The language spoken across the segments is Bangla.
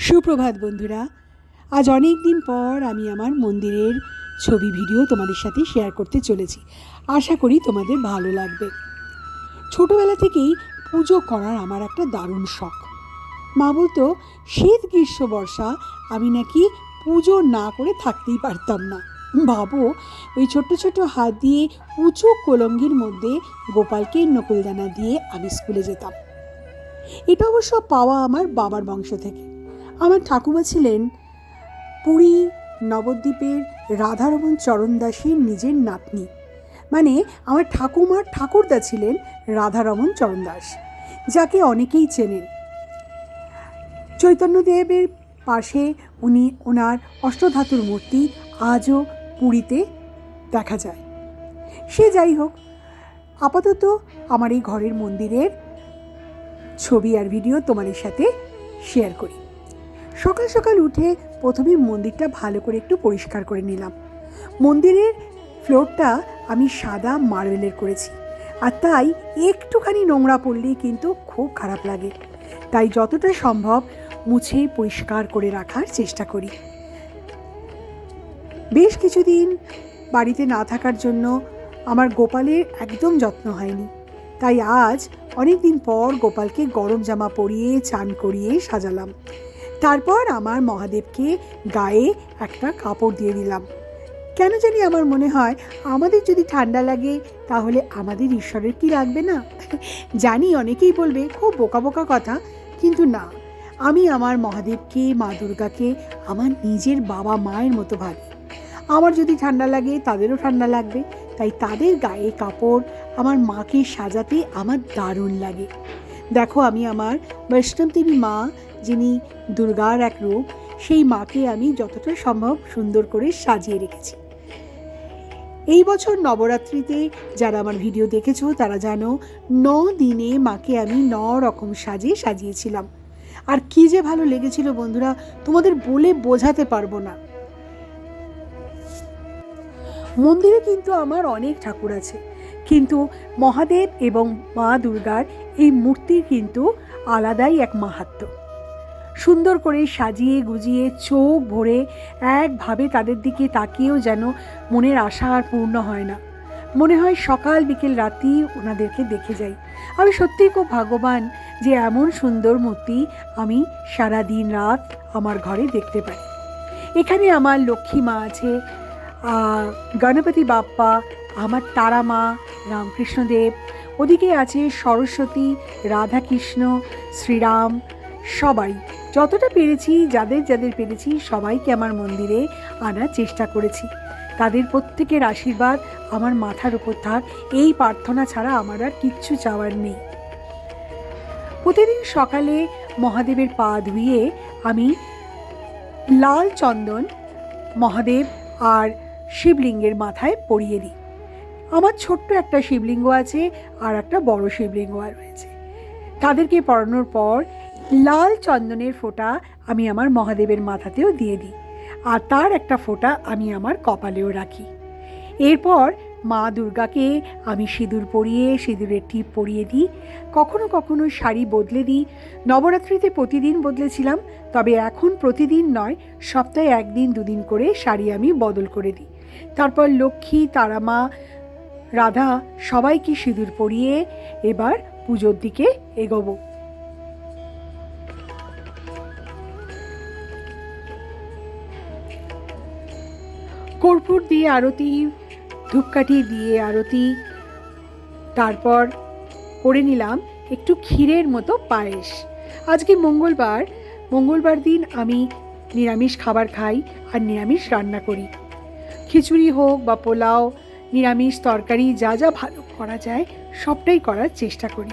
সুপ্রভাত বন্ধুরা। আজ অনেক দিন পর আমি আমার মন্দিরের ছবি, ভিডিও তোমাদের সাথে শেয়ার করতে চলেছি। আশা করি তোমাদের ভালো লাগবে। ছোটোবেলা থেকেই পুজো করার আমার একটা দারুণ শখ। মা বলতো, শীত, গ্রীষ্ম, বর্ষা, আমি নাকি পুজো না করে থাকতেই পারতাম না। ভাবো ওই ছোট্ট ছোট্ট হাত দিয়ে উঁচু কোলঙ্গির মধ্যে গোপালকে নকুলদানা দিয়ে আমি স্কুলে যেতাম। এটা অবশ্য পাওয়া আমার বাবার বংশ থেকে। আমার ঠাকুমা ছিলেন পুরী নবদ্বীপের রাধারমন চরণ দাসের নিজের নাতনি। মানে আমার ঠাকুমার ঠাকুরদা ছিলেন রাধারমন চরণ দাস, যাকে অনেকেই চেনেন। চৈতন্যদেবের পাশে উনি ওনার অষ্টধাতুর মূর্তি আজও পুরীতে দেখা যায়। সে যাই হোক, আপাতত আমার এই ঘরের মন্দিরের ছবি আর ভিডিও তোমাদের সাথে শেয়ার করি। সকাল সকাল উঠে প্রথমে মন্দিরটা ভালো করে একটু পরিষ্কার করে নিলাম। মন্দিরের ফ্লোরটা আমি সাদা মার্বেলের করেছি। আর তাই একটুখানি নোংরা পড়লেই কিন্তু খুব খারাপ লাগে। তাই যতটা সম্ভব মুছে পরিষ্কার করে রাখার চেষ্টা করি। বেশ কিছুদিন বাড়িতে না থাকার জন্য আমার গোপালের একদম যত্ন হয়নি। তাই আজ অনেক দিন পর গোপালকে গরম জামা পরিয়ে চান করিয়ে সাজালাম। তারপর আমার মহাদেবকে গায়ে একটা কাপড় দিয়ে দিলাম। কেন জানি আমার মনে হয় আমাদের যদি ঠান্ডা লাগে, তাহলে আমাদের ঈশ্বরের কি লাগবে না? জানি অনেকেই বলবে, খুব বোকা বোকা কথা, কিন্তু না। আমি আমার মহাদেবকে, মা দুর্গাকে, আমার নিজের বাবা মায়ের মতো ভাবি। আমার যদি ঠান্ডা লাগে, তাদেরও ঠান্ডা লাগবে। তাই তাদের গায়ে কাপড় আমার মাকে সাজাতে আমার দারুণ লাগে। দেখো আমি আমার বৈষ্ণব দেবী মা যিনি দুর্গার এক রূপ, সেই মাকে আমি যতটা সম্ভব সুন্দর করে সাজিয়ে রেখেছি। এই বছর নবরাত্রিতে যারা আমার ভিডিও দেখেছ, তারা জানো ন দিনে মাকে আমি ন রকম সাজে সাজিয়েছিলাম। আর কি যে ভালো লেগেছিল বন্ধুরা, তোমাদের বলে বোঝাতে পারব না। মন্দিরে কিন্তু আমার অনেক ঠাকুর আছে, কিন্তু মহাদেব এবং মা দুর্গার এই মূর্তির কিন্তু আলাদাই এক মাহাত্ম্য। সুন্দর করে সাজিয়ে গুজিয়ে চোখ ভরে একভাবে তাদের দিকে তাকিয়েও যেন মনের আশা আর পূর্ণ হয় না। মনে হয় সকাল বিকেল রাতি ওনাদেরকে দেখে যাই। আমি সত্যিই খুব ভাগ্যবান যে এমন সুন্দর মূর্তি আমি সারা দিন রাত আমার ঘরে দেখতে পাই। এখানে আমার লক্ষ্মী মা আছে গণপতি বাপ্পা, আমার তারা মা, রামকৃষ্ণদেব, ওদিকে আছে সরস্বতী, রাধাকৃষ্ণ, শ্রীরাম সবাই। যতটা পেরেছি, যাদের যাদের পেরেছি, সবাইকে আমার মন্দিরে আনার চেষ্টা করেছি। তাদের প্রত্যেকের আশীর্বাদ আমার মাথার উপর থাক, এই প্রার্থনা ছাড়া আমার আর কিচ্ছু চাওয়ার নেই। প্রতিদিন সকালে মহাদেবের পা ধুয়ে আমি লাল চন্দন, মহাদেব আর শিবলিঙ্গের মাথায় পরিয়ে দিই। আমার ছোট্ট একটা শিবলিঙ্গ আছে আর একটা বড় শিবলিঙ্গ আর রয়েছে। তাদেরকে পড়ানোর পর লাল চন্দনের ফোঁটা আমি আমার মহাদেবের মাথাতেও দিয়ে দিই, আর তার একটা ফোঁটা আমি আমার কপালেও রাখি। এরপর মা দুর্গাকে আমি সিঁদুর পরিয়ে সিঁদুরের টিপ পরিয়ে দিই, কখনো কখনো শাড়ি বদলে দিই। নবরাত্রিতে প্রতিদিন বদলেছিলাম, তবে এখন প্রতিদিন নয়, সপ্তাহে একদিন দুদিন করে শাড়ি আমি বদল করে দিই। তারপর লক্ষ্মী, তারামা, রাধা সবাইকে সিঁদুর পরিয়ে এবার পুজোর দিকে এগোবো। কর্পূর দিয়ে আরতি, ধূপকাঠি দিয়ে আরতি, তারপর করে নিলাম একটু ক্ষীরের মতো পায়েস। আজকে মঙ্গলবার মঙ্গলবার দিন আমি নিরামিষ খাবার খাই আর নিরামিষ রান্না করি। খিচুড়ি হোক বা পোলাও, নিরামিষ তরকারি যা যা ভালো করা যায় সবটাই করার চেষ্টা করি।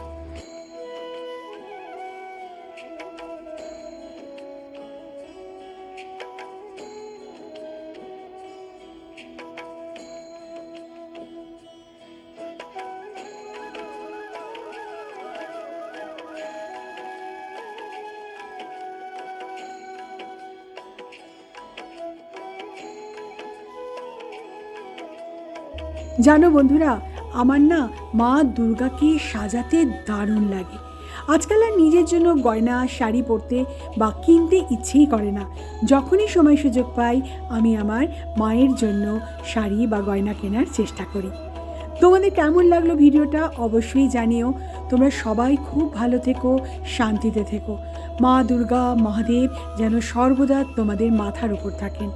জানো বন্ধুরা, আমার না মা দুর্গাকে সাজাতে দারুণ লাগে। আজকাল আর নিজের জন্য গয়না, শাড়ি পরতে বা কিনতে ইচ্ছেই করে না। যখনই সময় সুযোগ পাই, আমি আমার মায়ের জন্য শাড়ি বা গয়না কেনার চেষ্টা করি। তোমাদের কেমন লাগল ভিডিওটা অবশ্যই জানিও। তোমরা সবাই খুব ভালো থেকো, শান্তিতে থেকো। মা দুর্গা, মহাদেব যেন সর্বদা তোমাদের মাথার উপর থাকেন।